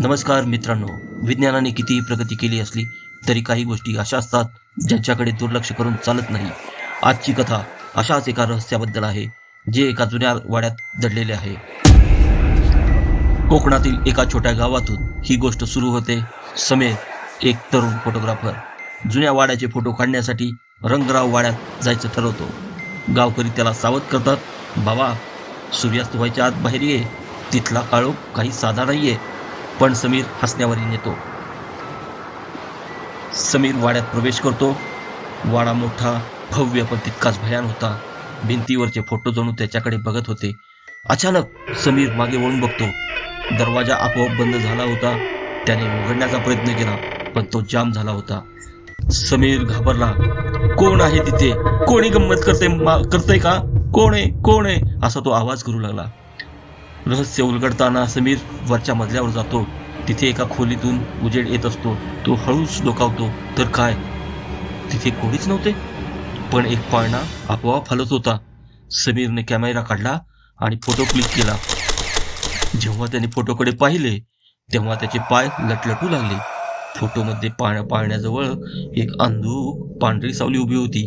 नमस्कार मित्रांनो विज्ञानाने कितीही प्रगती केली असली तरी काही गोष्टी अशा असतात ज्यांच्याकडे दुर्लक्ष करून चालत नाही. आजची कथा अशाच एका रहस्याबद्दल आहे जे एका जुन्या वाड्यात दडलेले आहे. कोकणातील एका छोट्या गावातून ही गोष्ट सुरू होते. समेर एक तरुण फोटोग्राफर जुन्या वाड्याचे फोटो काढण्यासाठी रंगराव वाड्यात जायचं ठरवतो. गावकरी त्याला सावध करतात बाबा सूर्यास्त व्हायच्या आत बाहेर ये. तिथला काळोख काही साधा नाहीये. पण समीर हसण्यावर येतो. समीर वाड्यात प्रवेश करतो. वाडा मोठा भव्य पण तितकाच भयान होता. भिंतीवरचे फोटो जणू त्याच्याकडे बघत होते. अचानक समीर मागे वळून बघतो. दरवाजा आपोआप बंद झाला होता. त्याने उघडण्याचा प्रयत्न केला पण तो जाम झाला होता. समीर घाबरला. कोण आहे तिथे? कोणी गंमत करते करतय का? कोण आहे? कोण आहे? असा तो आवाज करू लागला. रहस्य उलगडताना समीर वरच्या मजल्यावर जातो. तिथे एका खोलीतून उजेड येत असतो. तो हळूच डोकावतो. तर काय? तिथे कोणीच नव्हते. पण एक पाळणा आपोआप हलत होता. समीरने कॅमेरा काढला आणि फोटो क्लिक केला. जेव्हा त्याने फोटोकडे पाहिले तेव्हा त्याचे पाय लटलटू लागले. फोटोमध्ये पाण्या पाळण्याजवळ एक अंधू पांढरी सावली उभी होती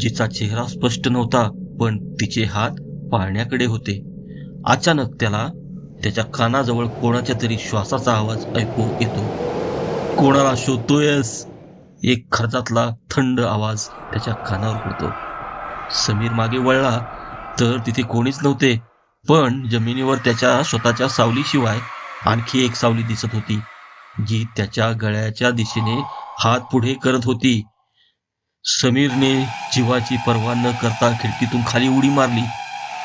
जिचा चेहरा स्पष्ट नव्हता पण तिचे हात पाळण्याकडे होते. अचानक त्याला त्याच्या कानाजवळ कोणाच्या तरी श्वासाचा आवाज ऐकू येतो. कोणाला शोधतोयस? एक खर्चातला थंड आवाज त्याच्या कानावर पडतो. समीर मागे वळला तर तिथे कोणीच नव्हते पण जमिनीवर त्याच्या स्वतःच्या सावलीशिवाय आणखी एक सावली दिसत होती जी त्याच्या गळ्याच्या दिशेने हात पुढे करत होती. समीरने जीवाची पर्वा न करता खिडकीतून खाली उडी मारली.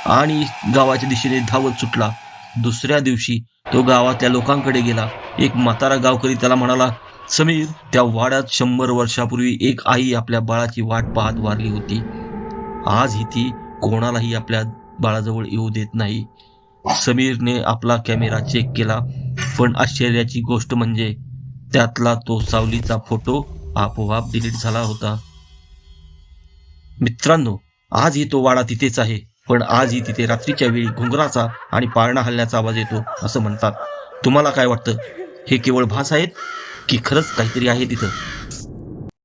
आणि गावाच्या दिशेने धावत सुटला. दुसऱ्या दिवशी तो गावातल्या लोकांकडे गेला. एक म्हातारा गावकरी त्याला म्हणाला समीर त्या वाड्यात शंभर वर्षापूर्वी एक आई आपल्या बाळाची वाट पाहत वारली होती. आज ही ती कोणालाही आपल्या बाळाजवळ येऊ देत नाही. समीरने आपला कॅमेरा चेक केला पण आश्चर्याची गोष्ट म्हणजे त्यातला तो सावलीचा फोटो आपोआप डिलीट झाला होता. मित्रांनो आजही तो वाडा तिथेच आहे. पण आजही तिथे रात्रीच्या वेळी घुंगराचा आणि पाळणा हल्ल्याचा आवाज येतो असं म्हणतात. तुम्हाला काय वाटतं? हे केवळ भास आहेत की खरंच काहीतरी आहे तिथं?